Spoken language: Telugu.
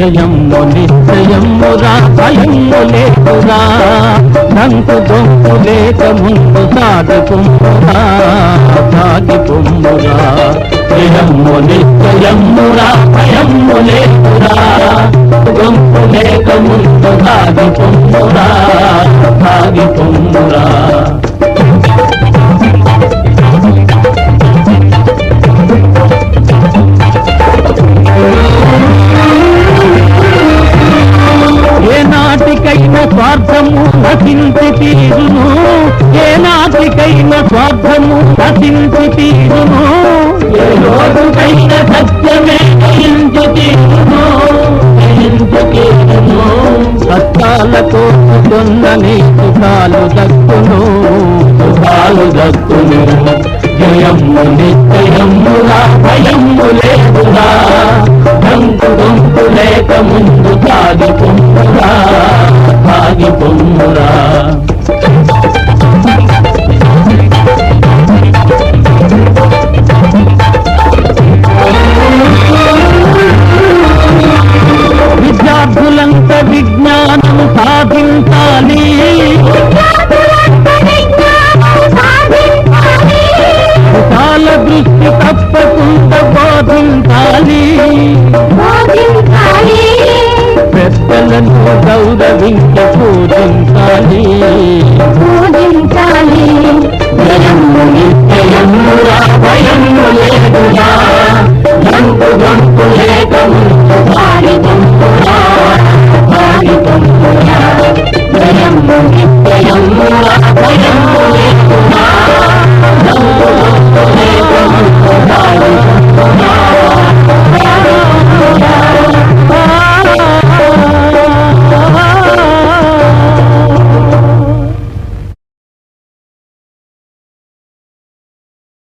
జయము నిశ్చయమురా భయము లేకురా నంకు దొంపు లేక ముందు సాగి పొమ్మురా సాగి పొమ్మురా. జయము నిశ్చయమురా భయము లేకురా దొంపు లేక ముందు సాగి పొమ్మురా సాగి పొమ్మురా. స్వార్థము నశించి తీరును ఏ నాటికైన స్వార్థము నశించి తీరును ఏ రోజుకైన సత్యమే జయించి తీరును జయించి తీరును నీకు కాలు దక్కును. కాలు దక్కును. జయము నిశ్చయమురా భయము లేదురా దంకు దొంకు లేక ముందు సాగి పొమ్మురా సాగి పొమ్మురా విద్యార్థులంత విజ్ఞానం సాధించాలి. సుఖాల దృష్టి తప్పకుండా బోధించాలి. పెద్దలను గౌరవించి नहीं